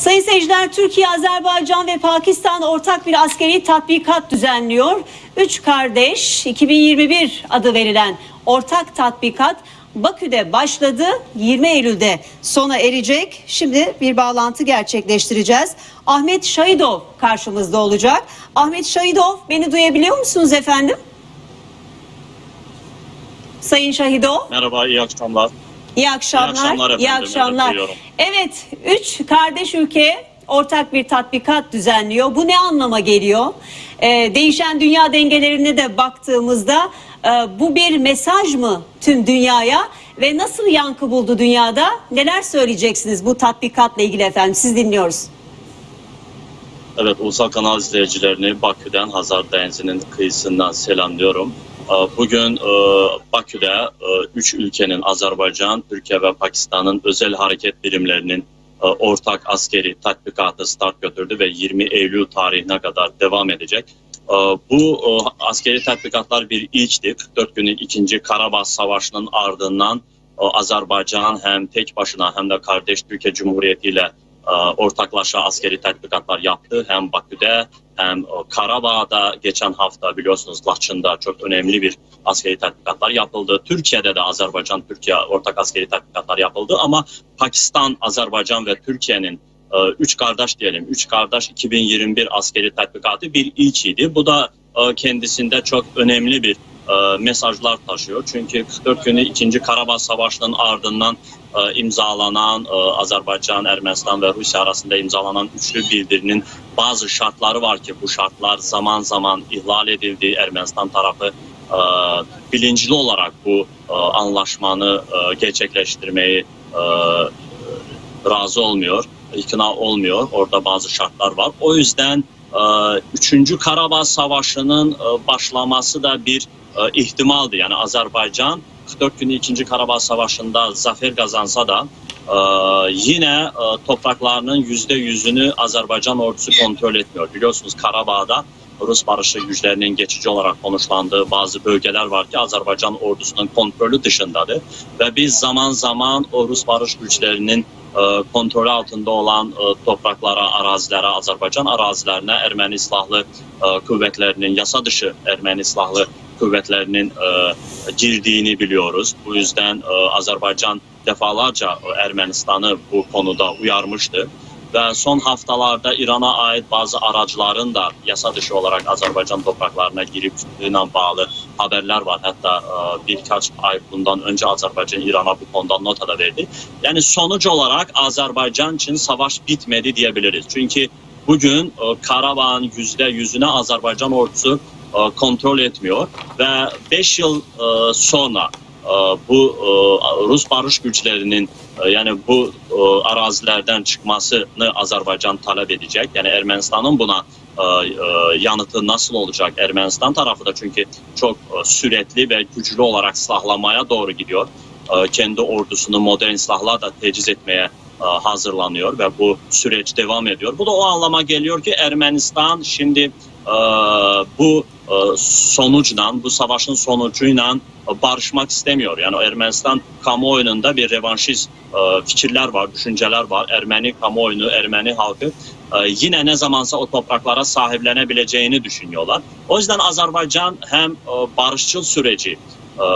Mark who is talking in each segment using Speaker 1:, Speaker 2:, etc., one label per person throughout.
Speaker 1: Sayın seyirciler, Türkiye, Azerbaycan ve Pakistan ortak bir askeri tatbikat düzenliyor. Üç kardeş 2021 adı verilen ortak tatbikat Bakü'de başladı. 20 Eylül'de sona erecek. Şimdi bir bağlantı gerçekleştireceğiz. Ahmet Şahidov karşımızda olacak. Ahmet Şahidov beni duyabiliyor musunuz efendim? Sayın Şahidov.
Speaker 2: Merhaba, iyi akşamlar.
Speaker 1: İyi akşamlar.
Speaker 2: İyi akşamlar efendim,
Speaker 1: İyi akşamlar.
Speaker 2: evet,
Speaker 1: üç kardeş ülke ortak bir tatbikat düzenliyor. Bu ne anlama geliyor? Ee, değişen dünya dengelerine de baktığımızda e, bu bir mesaj mı tüm dünyaya ve nasıl yankı buldu dünyada? Neler söyleyeceksiniz bu tatbikatla ilgili efendim? Siz dinliyoruz.
Speaker 2: Evet, Ulusal Kanal izleyicilerini Bakü'den Hazar Denizi'nin kıyısından selamlıyorum. Ee, Bugün e, Bakü'de e, üç ülkenin Azerbaycan, Türkiye ve Pakistan'ın özel hareket birimlerinin e, ortak askeri tatbikatı start götürdü ve 20 Eylül tarihine kadar devam edecek. Bu askeri tatbikatlar bir ilkti. 44 günlük 2. Karabağ Savaşı'nın ardından Azerbaycan hem tek başına hem de kardeş Türkiye Cumhuriyeti ile ortaklaşa askeri tatbikatlar yaptı. Hem Bakü'de hem Karabağ'da geçen hafta biliyorsunuz Laçın'da çok önemli bir askeri tatbikatlar yapıldı. Türkiye'de de Azerbaycan Türkiye ortak askeri tatbikatlar yapıldı ama Pakistan, Azerbaycan ve Türkiye'nin e, üç kardeş diyelim, üç kardeş 2021 askeri tatbikatı bir ilkiydi. Bu da e, kendisinde çok önemli bir e, mesajlar taşıyor. Çünkü 44 günü 2. Karabağ Savaşı'nın ardından e, imzalanan e, Azerbaycan, Ermənistan ve Rusya arasında imzalanan üçlü bildirinin bazı şartları var ki bu şartlar zaman zaman ihlal edildi. Ermənistan tarafı e, bilinçli olarak bu e, anlaşmanı gerçekleştirmeyi razı olmuyor, ikna olmuyor. Orada bazı şartlar var. O yüzden e, 3. Karabağ Savaşı'nın e, başlaması da bir e, ihtimaldi. Yani Azerbaycan 44 günü 2. Karabağ Savaşı'nda zafer kazansa da e, yine topraklarının %100'ünü Azerbaycan ordusu kontrol etmiyor. Biliyorsunuz Karabağ'da Rus barışı güçlerinin geçici olarak konuşlandığı bazı bölgeler var ki Azerbaycan ordusunun kontrolü dışındadır. Ve biz zaman zaman o Rus barış güçlerinin kontrolü altında olan e, topraklara, arazilere, Azerbaycan arazilerine Ermeni silahlı e, kuvvetlerinin, yasa dışı Ermeni silahlı kuvvetlerinin e, girdiğini biliyoruz. Bu yüzden e, Azerbaycan defalarca e, Ermenistan'ı bu konuda uyarmıştı. Ve son haftalarda İran'a ait bazı araçların da yasa dışı olarak Azerbaycan topraklarına girip çıktığına bağlı haberler var. Hatta e, birkaç ay bundan önce Azerbaycan İran'a bu konuda nota da verdi. Yani sonuç olarak Azerbaycan için savaş bitmedi diyebiliriz. Çünkü bugün e, Karabağ'ın yüzde yüzüne Azerbaycan ordusu e, kontrol etmiyor ve 5 yıl e, sonra bu Rus barış güçlerinin yani bu arazilerden çıkmasını Azerbaycan talep edecek. Yani Ermenistan'ın buna yanıtı nasıl olacak? Ermenistan tarafı da çünkü çok e, sürekli ve güçlü olarak silahlamaya doğru gidiyor. E, kendi ordusunu modern silahlar da teciz etmeye e, hazırlanıyor ve bu süreç devam ediyor. Bu da o anlama geliyor ki Ermenistan şimdi e, bu e, sonuçla, bu savaşın sonucuyla e, barışmak istemiyor. Yani Ermənistan kamuoyunda bir revanşist e, fikirler var, düşünceler var. Ermeni kamuoyunu, Ermeni halkı e, yine ne zamansa o topraklara sahiplenebileceğini düşünüyorlar. O yüzden Azerbaycan hem e, barışçıl süreci e,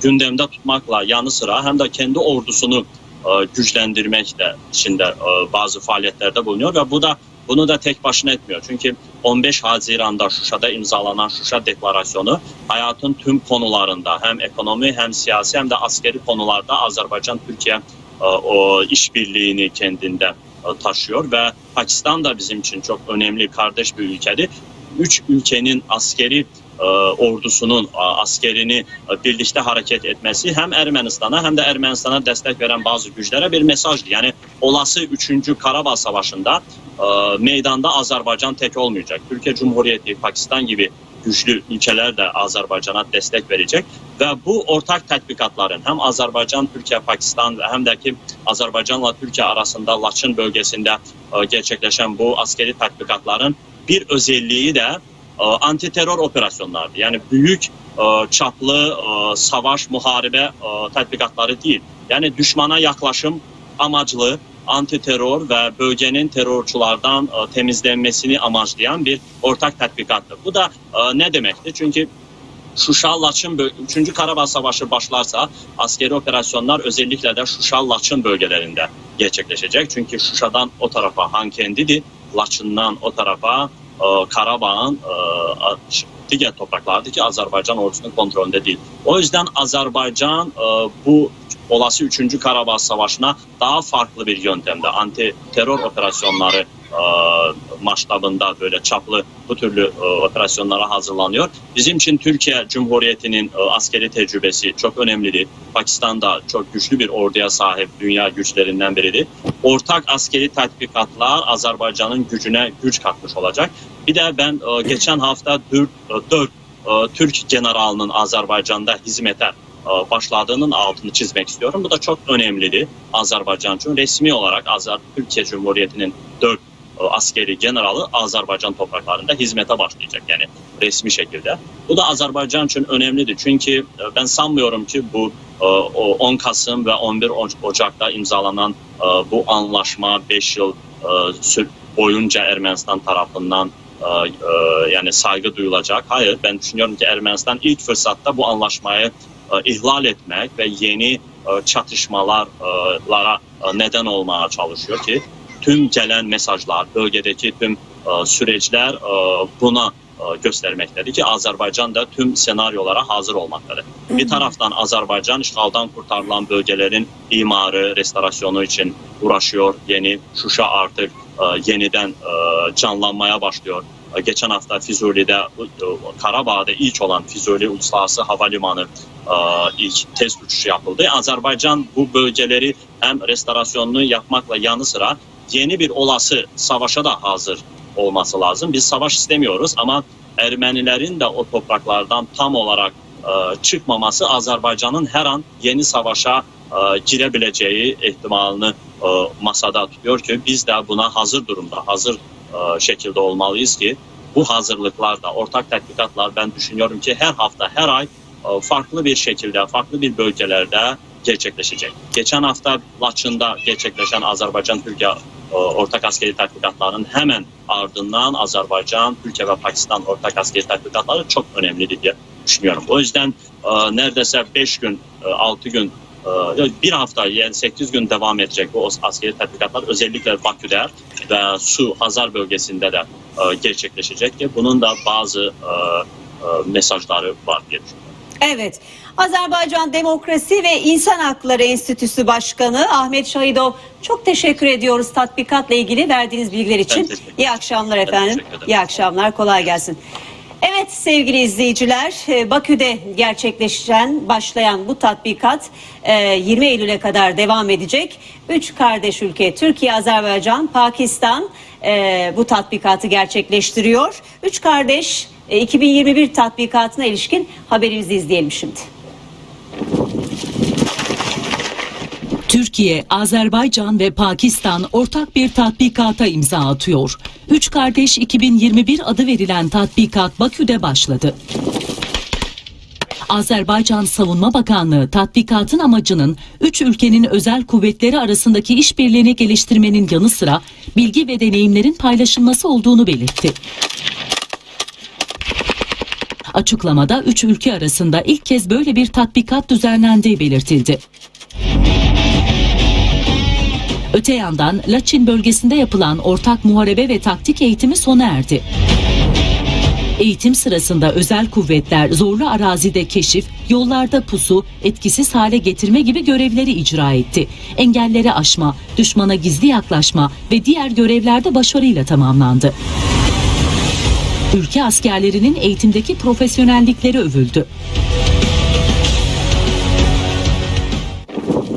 Speaker 2: gündemde tutmakla yanı sıra hem de kendi ordusunu e, güçlendirmek de içinde e, bazı faaliyetlerde bulunuyor ve bu da bunu da tek başına etmiyor. Çünkü 15 Haziran'da Şuşa'da imzalanan Şuşa Deklarasyonu hayatın tüm konularında hem ekonomi hem siyasi hem de askeri konularda Azerbaycan Türkiye e, o işbirliğini kendinde e, taşıyor ve Pakistan da bizim için çok önemli kardeş bir ülkedir. Üç ülkenin askeri e, ordusunun e, askerini e, birlikte hareket etmesi hem Ermenistan'a hem de Ermenistan'a destek veren bazı güçlere bir mesajdı. Yani olası 3. Karabağ Savaşı'nda e, meydanda Azerbaycan tek olmayacak. Türkiye Cumhuriyeti, Pakistan gibi güçlü ülkeler de Azerbaycan'a destek verecek ve bu ortak tatbikatların hem Azerbaycan, Türkiye, Pakistan ve hem de ki Azerbaycanla Türkiye arasında Laçın bölgesinde e, gerçekleşen bu askeri tatbikatların bir özelliği de e, anti terör operasyonlardı. Yani büyük e, çaplı savaş, muharebe e, tatbikatları değil. Yani düşmana yaklaşım amaclı anti-terör ve bölgenin terörçülerden e, temizlenmesini amaçlayan bir ortak tatbikattır. Bu da e, ne demektir? Çünkü Şuşa Laçın böl- 3. Karabağ Savaşı başlarsa askeri operasyonlar özellikle de Şuşa Laçın bölgelerinde gerçekleşecek. Çünkü Şuşa'dan o tarafa Hankendi'di, Laçın'dan o tarafa e, Karabağ'ın e, diğer topraklardaki Azerbaycan ordusunun kontrolünde değil. O yüzden Azerbaycan e, bu olası 3. Karabağ Savaşı'na daha farklı bir yöntemde anti terör operasyonları e, maştabında böyle çaplı bu türlü e, operasyonlara hazırlanıyor. Bizim için Türkiye Cumhuriyeti'nin askeri tecrübesi çok önemlidir. Pakistan da çok güçlü bir orduya sahip dünya güçlerinden biridir. Ortak askeri tatbikatlar Azerbaycan'ın gücüne güç katmış olacak. Bir de ben e, geçen hafta 4, Türk generalının Azerbaycan'da hizmete e, başladığının altını çizmek istiyorum. Bu da çok önemlidir Azerbaycan için. Resmi olarak Azer Türkiye Cumhuriyeti'nin 4 askeri generalı Azerbaycan topraklarında hizmete başlayacak yani resmi şekilde. Bu da Azerbaycan için önemlidir. Çünkü e, ben sanmıyorum ki bu e, o 10 Kasım ve 11 Oc- Ocak'ta imzalanan e, bu anlaşma 5 yıl e, boyunca Ermenistan tarafından e, e, yani saygı duyulacak. Hayır ben düşünüyorum ki Ermenistan ilk fırsatta bu anlaşmayı e, ihlal etmek ve yeni e, çatışmalara e, neden olmaya çalışıyor ki tüm gelen mesajlar, bölgedeki tüm e, süreçler e, buna e, göstermektedir ki Azerbaycan da tüm senaryolara hazır olmaktadır. Bir taraftan Azerbaycan işgaldan kurtarılan bölgelerin imarı, restorasyonu için uğraşıyor. Yeni Şuşa artık e, yeniden e, canlanmaya başlıyor. E, Geçen hafta Füzuli'de, e, Karabağ'da ilk olan Füzuli Uluslararası Havalimanı e, ilk test uçuşu yapıldı. Azerbaycan bu bölgeleri hem restorasyonunu yapmakla yanı sıra yeni bir olası savaşa da hazır olması lazım. Biz savaş istemiyoruz ama Ermenilerin de o topraklardan tam olarak çıkmaması Azerbaycan'ın her an yeni savaşa e, girebileceği ihtimalini e, masada tutuyor ki biz de buna hazır durumda, hazır e, şekilde olmalıyız ki bu hazırlıklarda, ortak tatbikatlar ben düşünüyorum ki her hafta, her ay e, farklı bir şekilde, farklı bir bölgelerde gerçekleşecek. Geçen hafta Laçın'da gerçekleşen Azerbaycan-Türkiye e, ortak askeri tatbikatların hemen ardından Azerbaycan, Türkiye ve Pakistan ortak askeri tatbikatları çok önemlidir diye düşünüyorum. O yüzden e, neredeyse 5 gün, 6 gün, e, bir hafta yani 8 gün devam edecek bu askeri tatbikatlar özellikle Bakü'de ve Su, Hazar bölgesinde de e, gerçekleşecek ki bunun da bazı e, e, mesajları var diye düşünüyorum.
Speaker 1: Evet. Azerbaycan Demokrasi ve İnsan Hakları Enstitüsü Başkanı Ahmet Şahidov çok teşekkür ediyoruz tatbikatla ilgili verdiğiniz bilgiler için. İyi akşamlar efendim. İyi akşamlar. Kolay gelsin. Evet sevgili izleyiciler, e, Bakü'de gerçekleşen, başlayan bu tatbikat e, 20 Eylül'e kadar devam edecek. Üç kardeş ülke, Türkiye, Azerbaycan, Pakistan e, bu tatbikatı gerçekleştiriyor. Üç kardeş e, 2021 tatbikatına ilişkin haberimizi izleyelim şimdi.
Speaker 3: Türkiye, Azerbaycan ve Pakistan ortak bir tatbikata imza atıyor. Üç Kardeş 2021 adı verilen tatbikat Bakü'de başladı. Azerbaycan Savunma Bakanlığı tatbikatın amacının üç ülkenin özel kuvvetleri arasındaki işbirliğini geliştirmenin yanı sıra bilgi ve deneyimlerin paylaşılması olduğunu belirtti. Açıklamada üç ülke arasında ilk kez böyle bir tatbikat düzenlendiği belirtildi. Öte yandan Laçin bölgesinde yapılan ortak muharebe ve taktik eğitimi sona erdi. Eğitim sırasında özel kuvvetler zorlu arazide keşif, yollarda pusu, etkisiz hale getirme gibi görevleri icra etti. Engelleri aşma, düşmana gizli yaklaşma ve diğer görevlerde başarıyla tamamlandı. Ülke askerlerinin eğitimdeki profesyonellikleri övüldü.